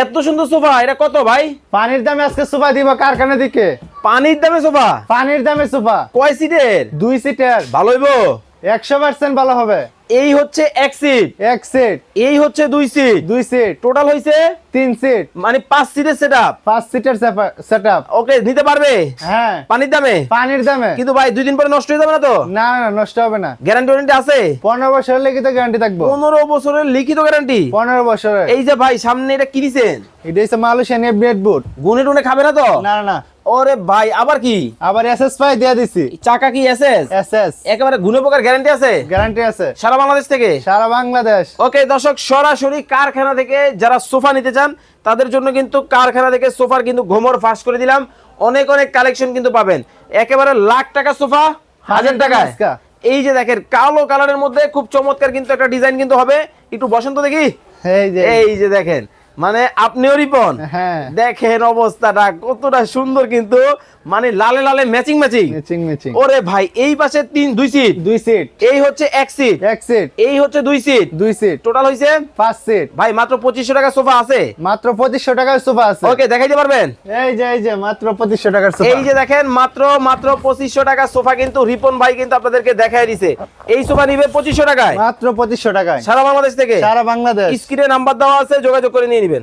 এত সুন্দর সোফা এটা কত ভাই? পানির দামে আজকে সোফা দিব কারখানা দিকে? পানির দামে সোফা? পানির দামে সোফা। কয় সিটের দুই সিটের ভালো হইব? একশো পার্সেন্ট ভালো হবে। এই হচ্ছে এক সিট এক সিট এই হচ্ছে দুই সিট দুই সিট টোটাল হইছে? তিন সিট মানে পাঁচ সিটের সেট আপ পাঁচ সিটের সেট আপ ওকে নিতে পারবে? হ্যাঁ। পানির দামে? পানির দামে। কিন্তু ভাই দুই দিন পরে নষ্ট হয়ে যাবে না তো? না না নষ্ট হবে না। গ্যারান্টি ওয়ারেন্টি আছে? পনেরো বছরের লিখিত গ্যারান্টি থাকব। পনেরো বছরের লিখিত গ্যারান্টি পনেরো বছরের। এই যে ভাই সামনে এটা কি দিছেন এটা হচ্ছে মালয়েশিয়ান ব্রেড বুট গুনে টুনে খাবে না তো? না, না। ওরে ভাই আবার কি? আবার এসএস পাই দিয়ে দিছি। চাকা কি এসএস এসএস একেবারে গুনে পোকার গ্যারান্টি আছে? গ্যারান্টি আছে। সারা বাংলাদেশ থেকে? সারা বাংলাদেশ। ওকে দর্শক সরাসরি কারখানা থেকে যারা সোফা নিতে চান তাদের জন্য কিন্তু কারখানা থেকে সোফার কিন্তু ঘুমর ফাঁস করে দিলাম। অনেক অনেক কালেকশন কিন্তু পাবেন। একেবারে লাখ টাকা সোফা হাজার আজকা। এই যে দেখেন কালো কালারের মধ্যে খুব চমৎকার কিন্তু একটা ডিজাইন কিন্তু হবে। একটু বসন্ত দেখি। এই যে। এই যে দেখেন মানে আপনিও রিপন। হ্যাঁ। দেখেন অবস্থাটা কতটা সুন্দর কিন্তু মানে লালে লালে ম্যাচিং ম্যাচিং মিচিং মিচিং ওরে ভাই এই পাশে তিন দুই সিট দুই সিট এই হচ্ছে এক সিট এক সিট এই হচ্ছে দুই সিট দুই সিট টোটাল হইছে? পাঁচ সিট ভাই মাত্র পঁচিশশো টাকা সোফা আছে। মাত্র পঁচিশশো টাকার সোফা আছে। ওকে দেখাইতে পারবেন? এই যে এই যে মাত্র পঁচিশশো টাকার সোফা এই যে দেখেন মাত্র মাত্র পঁচিশশো টাকা সোফা কিন্তু রিপন ভাই কিন্তু আপনাদেরকে দেখাই দিছে। এই সোফা নিবে পঁচিশশো টাকায়। মাত্র পঁচিশশো টাকায়। সারা বাংলাদেশ থেকে। সারা বাংলাদেশ। স্ক্রিনে নাম্বার দেওয়া আছে যোগাযোগ করে নিয়ে নিবেন।